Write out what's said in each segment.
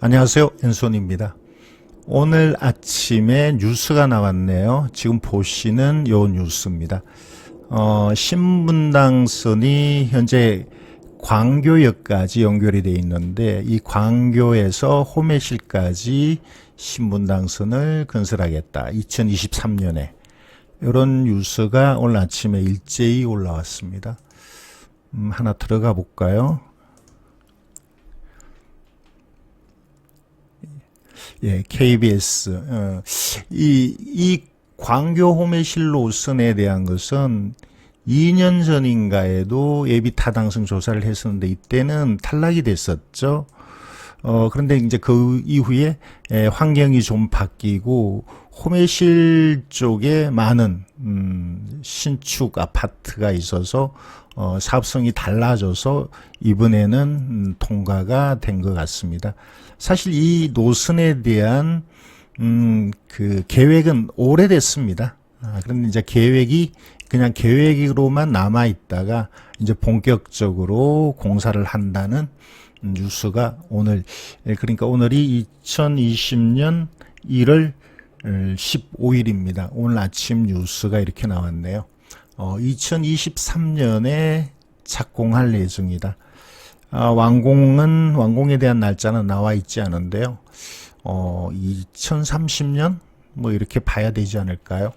안녕하세요. 엔손입니다. 오늘 아침에 뉴스가 나왔네요. 지금 보시는 요 뉴스입니다. 어, 신분당선이 현재 광교역까지 연결이 돼 있는데 이 광교에서 호매실까지 신분당선을 건설하겠다. 2023년에 이런 뉴스가 오늘 아침에 일제히 올라왔습니다. 음, 하나 들어가 볼까요? 예, KBS. 어, 이, 이 광교 호매실 노선에 대한 것은 2년 전인가에도 예비 타당성 조사를 했었는데 이때는 탈락이 됐었죠. 어, 그런데 이제 그 이후에 에, 환경이 좀 바뀌고 호매실 쪽에 많은 음, 신축 아파트가 있어서 어, 사업성이 달라져서 이번에는 음, 통과가 된 것 같습니다. 사실 이 노선에 대한 음, 그 계획은 오래됐습니다. 아, 그런데 이제 계획이 그냥 계획으로만 남아 있다가 이제 본격적으로 공사를 한다는 뉴스가 오늘 예, 그러니까 오늘이 2020년 1월 15일입니다. 오늘 아침 뉴스가 이렇게 나왔네요. 어, 2023년에 착공할 예정이다. 아, 완공은 완공에 대한 날짜는 나와 있지 않은데요. 어, 2030년 뭐 이렇게 봐야 되지 않을까요?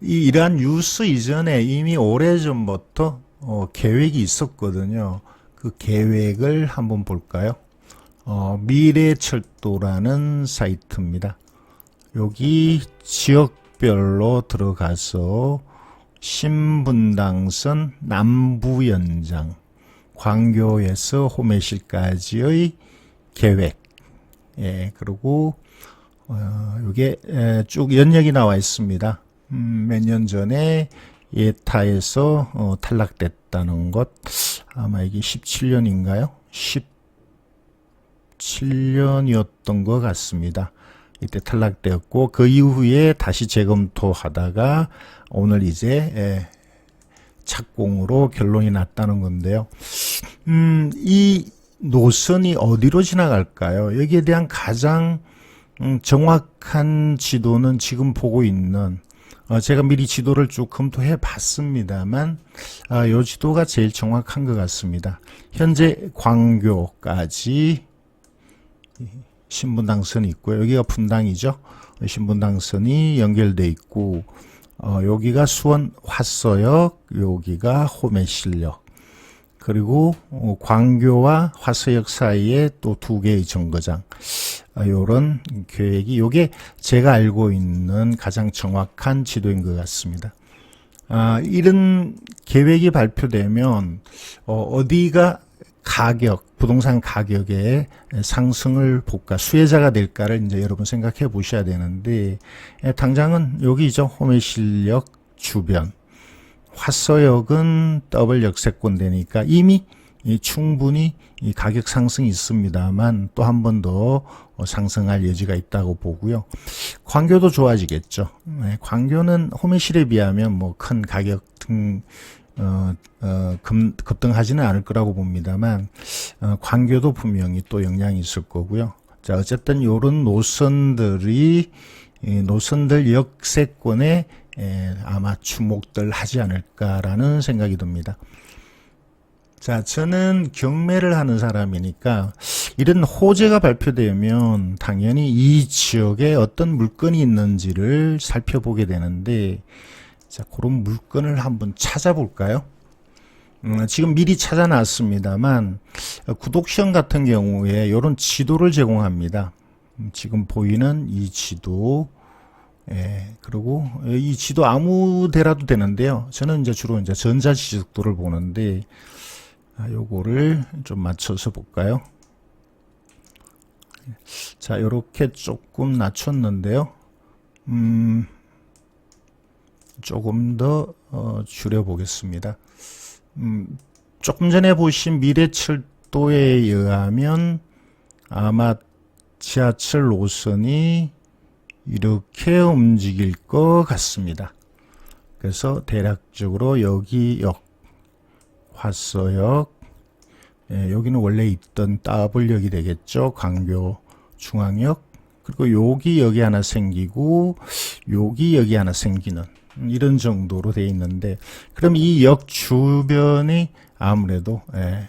이 이러한 뉴스 이전에 이미 오래전부터 어, 계획이 있었거든요. 그 계획을 한번 볼까요? 어, 미래철도라는 사이트입니다. 여기 지역별로 들어가서 신분당선 남부 연장 광교에서 호매실까지의 계획 예 그리고 어, 이게 에, 쭉 연역이 나와 있습니다. 음, 몇 년 전에 예타에서 어, 탈락됐다는 것 아마 이게 17년인가요? 17년이었던 것 같습니다. 이때 탈락되었고 그 이후에 다시 재검토하다가 오늘 이제 예, 착공으로 결론이 났다는 건데요. 음, 이 노선이 어디로 지나갈까요? 여기에 대한 가장 음, 정확한 지도는 지금 보고 있는 어, 제가 미리 지도를 쭉 검토해 봤습니다만 아, 요 지도가 제일 정확한 것 같습니다. 현재 광교까지 신분당선이 있고요. 여기가 분당이죠. 신분당선이 연결돼 있고 어, 여기가 수원 화서역, 여기가 호매실역. 그리고 어, 광교와 화서역 사이에 또 두 개의 정거장. 아, 요런 계획이 요게 제가 알고 있는 가장 정확한 지도인 것 같습니다. 아, 이런 계획이 발표되면 어, 어디가 가격, 부동산 가격의 상승을 볼까, 수혜자가 될까를 이제 여러분 생각해 보셔야 되는데, 예, 당장은 여기죠. 호매실역 주변. 화서역은 더블 역세권 되니까 이미 충분히 이 가격 상승이 있습니다만 또 한 번 더 상승할 여지가 있다고 보고요. 광교도 좋아지겠죠. 네, 광교는 호매실에 비하면 뭐 큰 가격 등 어, 어, 급, 급등하지는 않을 거라고 봅니다만 어, 광교도 분명히 또 영향이 있을 거고요. 자 어쨌든 요런 노선들이 이 노선들 역세권에 에, 아마 주목들 하지 않을까라는 생각이 듭니다. 자, 저는 경매를 하는 사람이니까 이런 호재가 발표되면 당연히 이 지역에 어떤 물건이 있는지를 살펴보게 되는데 자, 그런 물건을 한번 찾아볼까요? 음, 지금 미리 찾아놨습니다만 구독 시험 같은 경우에 이런 지도를 제공합니다. 음, 지금 보이는 이 지도 예, 그리고 이 지도 아무 데라도 되는데요. 저는 이제 주로 이제 전자지식도를 보는데, 아, 요거를 좀 맞춰서 볼까요? 자, 요렇게 조금 낮췄는데요. 음, 조금 더, 어, 줄여보겠습니다. 음, 조금 전에 보신 미래철도에 의하면 아마 지하철 노선이 이렇게 움직일 것 같습니다. 그래서 대략적으로 여기 역, 화서역, 예, 여기는 원래 있던 따블역이 되겠죠. 광교 중앙역 그리고 여기 여기 하나 생기고 여기 여기 하나 생기는 이런 정도로 돼 있는데 그럼 이 역 주변이 아무래도 예,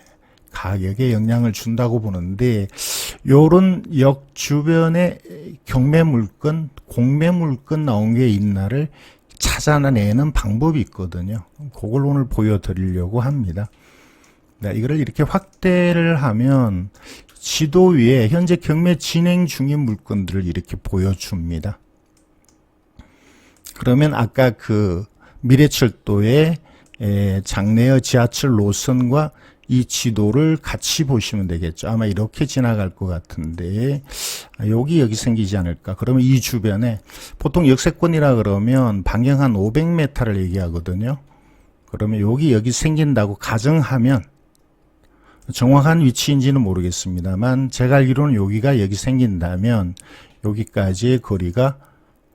가격에 영향을 준다고 보는데 요런 역 주변에 경매 물건, 공매 물건 나온 게 있나를 찾아내는 방법이 있거든요. 그걸 오늘 보여드리려고 합니다. 네, 이거를 이렇게 확대를 하면 지도 위에 현재 경매 진행 중인 물건들을 이렇게 보여줍니다. 그러면 아까 그 미래철도의 에, 장래의 지하철 노선과 이 지도를 같이 보시면 되겠죠. 아마 이렇게 지나갈 것 같은데 아, 여기 여기 생기지 않을까. 그러면 이 주변에 보통 역세권이라 그러면 반경 한 500m를 얘기하거든요. 그러면 여기 여기 생긴다고 가정하면 정확한 위치인지는 모르겠습니다만 제가 알기로는 여기가 여기 생긴다면 여기까지의 거리가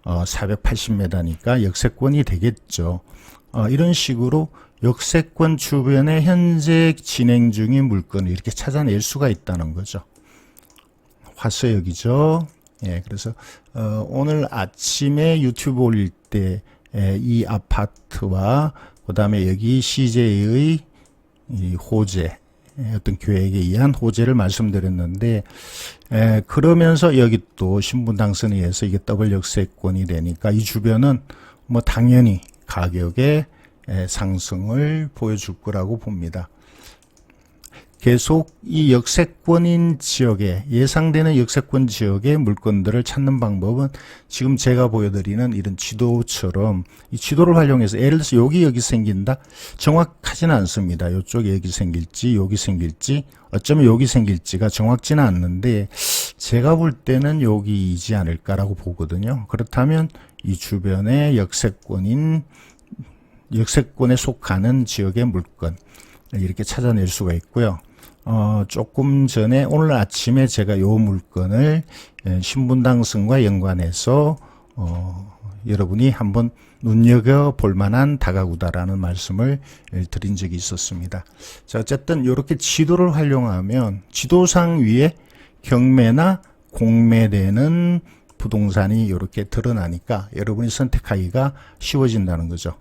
어, 480m니까 역세권이 되겠죠. 어, 이런 식으로 역세권 주변에 현재 진행 중인 물건을 이렇게 찾아낼 수가 있다는 거죠. 화서역이죠. 예, 그래서 어, 오늘 아침에 유튜브 올릴 때 이 아파트와 그 다음에 여기 CJ의 이 호재 예, 어떤 계획에 의한 호재를 말씀드렸는데 에, 그러면서 여기 또 신분 당선에 의해서 이게 더블 역세권이 되니까 이 주변은 뭐 당연히 가격의 에, 상승을 보여줄 거라고 봅니다. 계속 이 역세권인 지역에 예상되는 역세권 지역의 물건들을 찾는 방법은 지금 제가 보여드리는 이런 지도처럼 이 지도를 활용해서 예를 들어서 여기 여기 생긴다 정확하지는 않습니다. 이쪽에 여기 생길지 여기 생길지 어쩌면 여기 생길지가 정확지는 않는데 제가 볼 때는 여기이지 않을까라고 보거든요. 그렇다면 이 주변의 역세권인 역세권에 속하는 지역의 물건 이렇게 찾아낼 수가 있고요. 어, 조금 전에 오늘 아침에 제가 요 물건을 예, 신분당선과 연관해서 어, 여러분이 한번 눈여겨 볼 만한 다가구다라는 말씀을 예, 드린 적이 있었습니다. 자, 어쨌든 이렇게 지도를 활용하면 지도상 위에 경매나 공매되는 부동산이 이렇게 드러나니까 여러분이 선택하기가 쉬워진다는 거죠.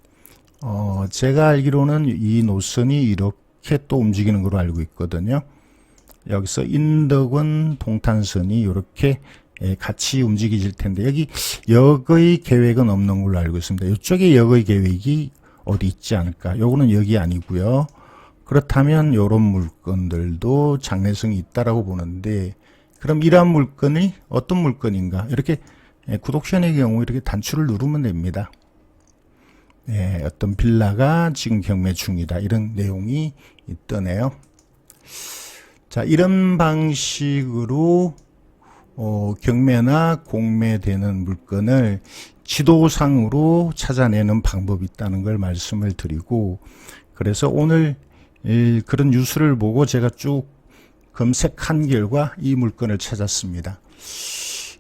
어, 제가 알기로는 이 노선이 이렇게 또 움직이는 걸로 알고 있거든요. 여기서 인덕원 동탄선이 이렇게 예, 같이 움직이질 텐데 여기 역의 계획은 없는 걸로 알고 있습니다. 이쪽에 역의 계획이 어디 있지 않을까? 요거는 여기 아니고요. 그렇다면 이런 물건들도 장래성이 있다라고 보는데 그럼 이러한 물건이 어떤 물건인가? 이렇게 예, 구독션의 경우 이렇게 단추를 누르면 됩니다. 예, 어떤 빌라가 지금 경매 중이다. 이런 내용이 있더네요. 자, 이런 방식으로 어, 경매나 공매되는 물건을 지도상으로 찾아내는 방법이 있다는 걸 말씀을 드리고 그래서 오늘 이, 그런 뉴스를 보고 제가 쭉 검색한 결과 이 물건을 찾았습니다.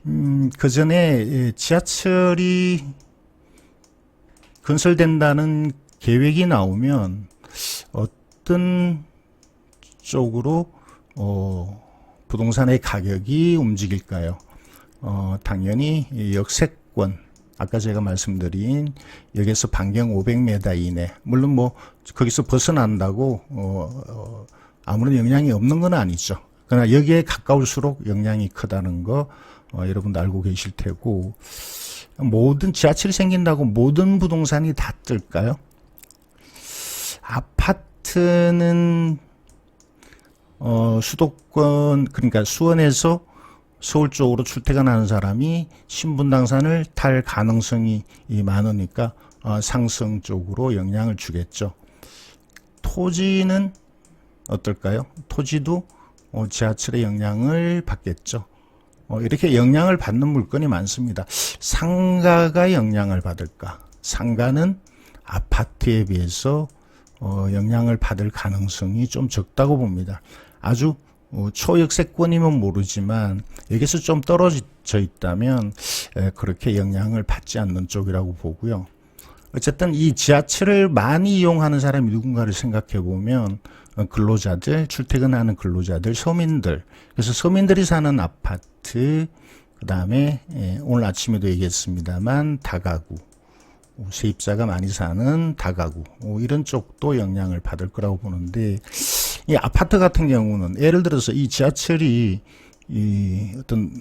음, 그 전에 지하철이 건설된다는 계획이 나오면 어떤 쪽으로 어, 부동산의 가격이 움직일까요? 어, 당연히 역세권 아까 제가 말씀드린 여기서 반경 500m 이내 물론 뭐 거기서 벗어난다고 어, 어, 아무런 영향이 없는 건 아니죠. 그러나 여기에 가까울수록 영향이 크다는 거 어, 여러분도 알고 계실 테고 모든 지하철이 생긴다고 모든 부동산이 다 뜰까요? 아파트는 어, 수도권 그러니까 수원에서 서울 쪽으로 출퇴근하는 사람이 신분당산을 탈 가능성이 많으니까 어, 상승 쪽으로 영향을 주겠죠. 토지는 어떨까요? 토지도 어, 지하철의 영향을 받겠죠. 어, 이렇게 영향을 받는 물건이 많습니다. 상가가 영향을 받을까? 상가는 아파트에 비해서 어, 영향을 받을 가능성이 좀 적다고 봅니다. 아주 어, 초역세권이면 모르지만 여기서 좀 떨어져 있다면 에, 그렇게 영향을 받지 않는 쪽이라고 보고요. 어쨌든 이 지하철을 많이 이용하는 사람이 누군가를 생각해 보면 어, 근로자들, 출퇴근하는 근로자들, 서민들. 그래서 서민들이 사는 아파트 아파트, 그 다음에 예, 오늘 아침에도 얘기했습니다만 다가구, 어, 세입자가 많이 사는 다가구 어, 이런 쪽도 영향을 받을 거라고 보는데 이 아파트 같은 경우는 예를 들어서 이 지하철이 이 어떤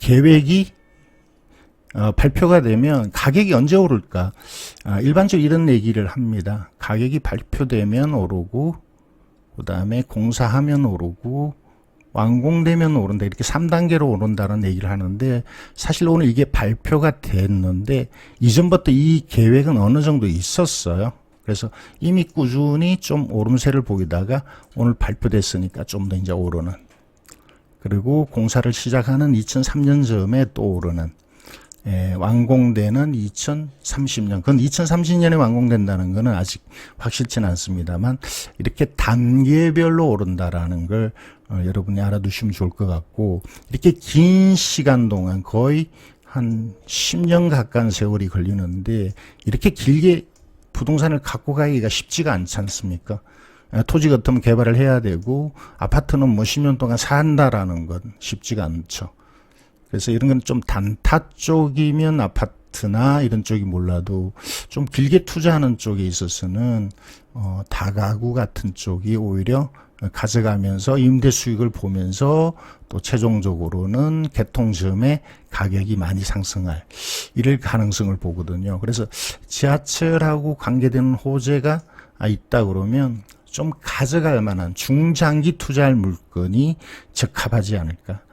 계획이 어, 발표가 되면 가격이 언제 오를까? 아, 일반적으로 이런 얘기를 합니다. 가격이 발표되면 오르고, 그 다음에 공사하면 오르고, 완공되면 오른다. 이렇게 3단계로 오른다는 얘기를 하는데, 사실 오늘 이게 발표가 됐는데, 이전부터 이 계획은 어느 정도 있었어요. 그래서 이미 꾸준히 좀 오름세를 보이다가 오늘 발표됐으니까 좀 더 이제 오르는. 그리고 공사를 시작하는 2003년쯤에 또 오르는. 예, 완공되는 2030년. 그건 2030년에 완공된다는 거는 아직 확실치는 않습니다만 이렇게 단계별로 오른다라는 걸 어, 여러분이 알아두시면 좋을 것 같고 이렇게 긴 시간 동안 거의 한 10년 가까운 세월이 걸리는데 이렇게 길게 부동산을 갖고 가기가 쉽지가 않지 않습니까? 아, 토지 같으면 개발을 해야 되고 아파트는 뭐 10년 동안 산다라는 건 쉽지가 않죠. 그래서 이런 건 좀 단타 쪽이면 아파트나 이런 쪽이 몰라도 좀 길게 투자하는 쪽에 있어서는 어, 다가구 같은 쪽이 오히려 가져가면서 임대 수익을 보면서 또 최종적으로는 개통점의 가격이 많이 상승할 이럴 가능성을 보거든요. 그래서 지하철하고 관계되는 호재가 있다 그러면 좀 가져갈 만한 중장기 투자할 물건이 적합하지 않을까.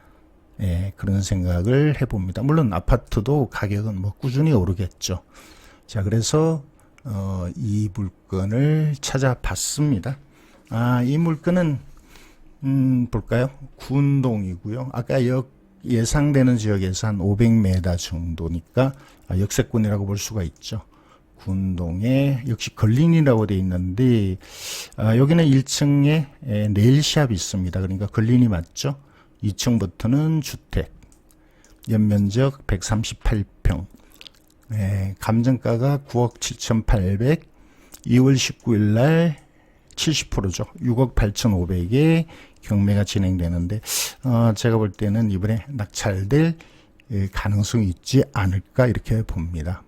예, 그런 생각을 해봅니다. 물론 아파트도 가격은 뭐 꾸준히 오르겠죠. 자, 그래서 어, 이 물건을 찾아봤습니다. 아, 이 물건은 음, 볼까요? 군동이고요. 아까 역 예상되는 지역에서 한 500m 정도니까 아, 역세권이라고 볼 수가 있죠. 군동에 역시 걸린이라고 돼 있는데 아, 여기는 1층에 에, 네일샵이 있습니다. 그러니까 걸린이 맞죠? 2층부터는 주택, 연면적 138평, 예, 감정가가 9억 7,800, 2월 19일 날 70%죠. 6억 8,500에 경매가 진행되는데, 어, 제가 볼 때는 이번에 낙찰될 예, 가능성이 있지 않을까 이렇게 봅니다.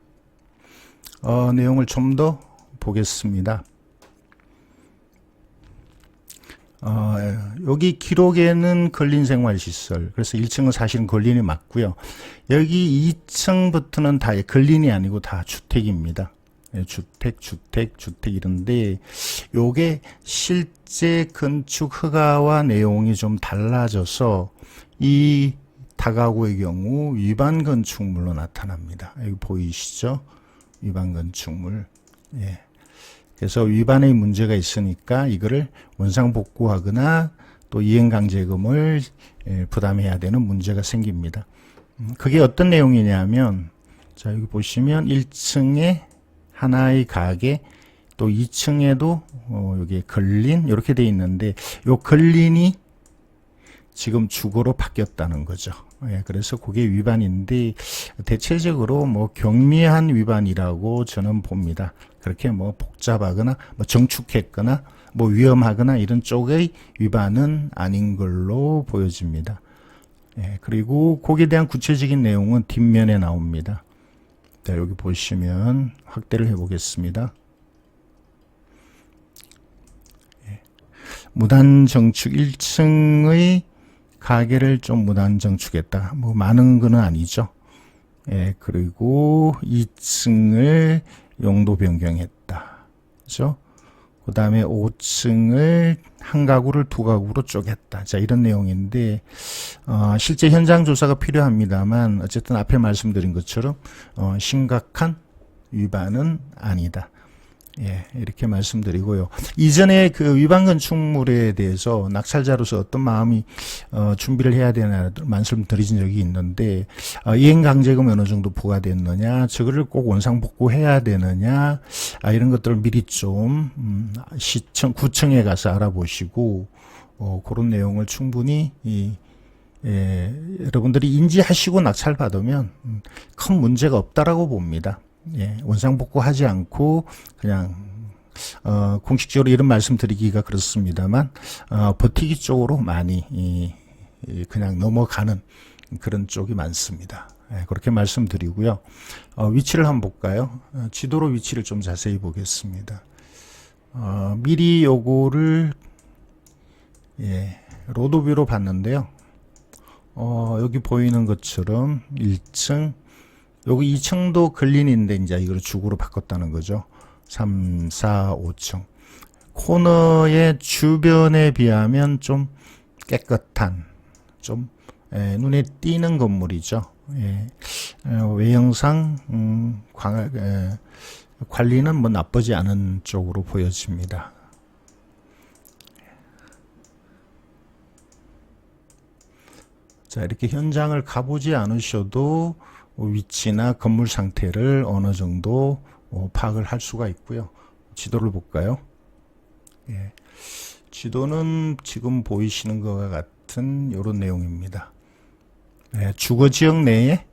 어, 내용을 좀 더 보겠습니다. 어, 여기 기록에는 걸린 생활시설. 그래서 1층은 사실은 걸린이 맞고요. 여기 2층부터는 다 걸린이 아니고 다 주택입니다. 예, 주택, 주택, 주택 이런데 요게 실제 건축 허가와 내용이 좀 달라져서 이 다가구의 경우 위반 건축물로 나타납니다. 여기 보이시죠? 위반 건축물. 예. 그래서 위반의 문제가 있으니까 이거를 원상복구하거나 또 이행강제금을 예, 부담해야 되는 문제가 생깁니다. 음, 그게 어떤 내용이냐면 자 여기 보시면 1층에 하나의 가게 또 2층에도 어, 여기 걸린 이렇게 돼 있는데 요 걸린이 지금 주거로 바뀌었다는 거죠. 예, 그래서 그게 위반인데 대체적으로 뭐 경미한 위반이라고 저는 봅니다. 그렇게 뭐 복잡하거나 뭐 정축했거나 뭐 위험하거나 이런 쪽의 위반은 아닌 걸로 보여집니다. 예, 그리고 거기에 대한 구체적인 내용은 뒷면에 나옵니다. 자, 여기 보시면 확대를 해보겠습니다. 예, 무단 정축 1층의 가게를 좀 무단 정축했다. 뭐 많은 건 아니죠. 예, 그리고 2층을 용도 변경했다. 그죠? 그 다음에 5층을 한 가구를 두 가구로 쪼갰다. 자, 이런 내용인데, 어, 실제 현장 조사가 필요합니다만, 어쨌든 앞에 말씀드린 것처럼, 어, 심각한 위반은 아니다. 예, 이렇게 말씀드리고요. 이전에 그 위반 건축물에 대해서 낙찰자로서 어떤 마음이 어, 준비를 해야 되나 말씀드린 적이 있는데 어, 이행 강제금 어느 정도 부과됐느냐, 저거를 꼭 원상 복구해야 되느냐, 아, 이런 것들을 미리 좀 음, 시청 구청에 가서 알아보시고 어, 그런 내용을 충분히 이 예, 여러분들이 인지하시고 낙찰 받으면 음, 큰 문제가 없다라고 봅니다. 예, 원상복구하지 않고 그냥 어, 공식적으로 이런 말씀 드리기가 그렇습니다만 어, 버티기 쪽으로 많이 이, 이 그냥 넘어가는 그런 쪽이 많습니다. 예, 그렇게 말씀드리고요. 어, 위치를 한번 볼까요? 어, 지도로 위치를 좀 자세히 보겠습니다. 어, 미리 요거를 예, 로드뷰로 봤는데요. 어, 여기 보이는 것처럼 1층, 여기 2층도 근린인데 이제 이걸 죽으로 바꿨다는 거죠. 3, 4, 5층. 코너의 주변에 비하면 좀 깨끗한, 좀 에, 눈에 띄는 건물이죠. 예. 어, 외형상 음, 광, 에, 관리는 뭐 나쁘지 않은 쪽으로 보여집니다. 자, 이렇게 현장을 가보지 않으셔도 위치나 건물 상태를 어느 정도 어, 파악을 할 수가 있고요. 지도를 볼까요? 예. 지도는 지금 보이시는 것과 같은 이런 내용입니다. 예, 주거 지역 내에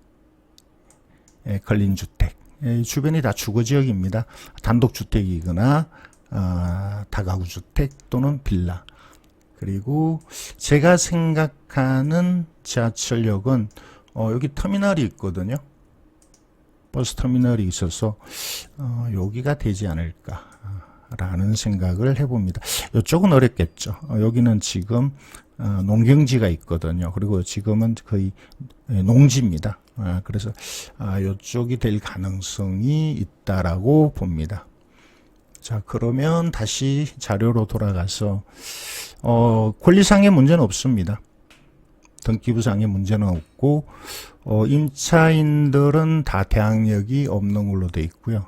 예, 걸린 주택. 예, 이 주변이 다 주거 지역입니다. 단독 주택이거나 아, 다가구 주택 또는 빌라. 그리고 제가 생각하는 지하철역은 어, 여기 터미널이 있거든요. 버스 터미널이 있어서 어, 여기가 되지 않을까라는 생각을 해봅니다. 이쪽은 어렵겠죠. 어, 여기는 지금 어, 농경지가 있거든요. 그리고 지금은 거의 예, 농지입니다. 아, 그래서 아, 이쪽이 될 가능성이 있다라고 봅니다. 자, 그러면 다시 자료로 돌아가서 어, 권리상의 문제는 없습니다. 등기부상의 문제는 없고 어, 임차인들은 다 대항력이 없는 걸로 돼 있고요.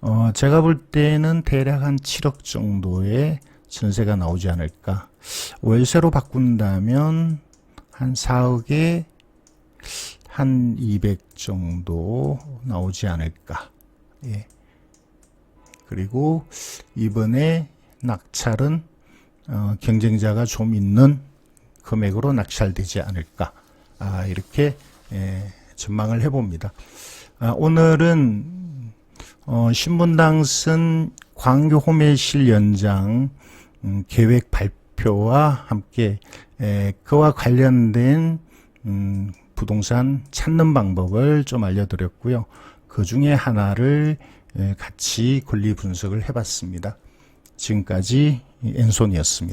어, 제가 볼 때는 대략 한 7억 정도의 전세가 나오지 않을까. 월세로 바꾼다면 한 4억에 한 200 정도 나오지 않을까. 예. 그리고 이번에 낙찰은 어, 경쟁자가 좀 있는 금액으로 낙찰되지 않을까. 아, 이렇게 예, 전망을 해봅니다. 아, 오늘은 어, 신문당 쓴 광교 호매실 연장 음, 계획 발표와 함께 에, 그와 관련된 음, 부동산 찾는 방법을 좀 알려드렸고요. 그 중에 하나를 에, 같이 권리 분석을 해봤습니다. 지금까지 엔손이었습니다.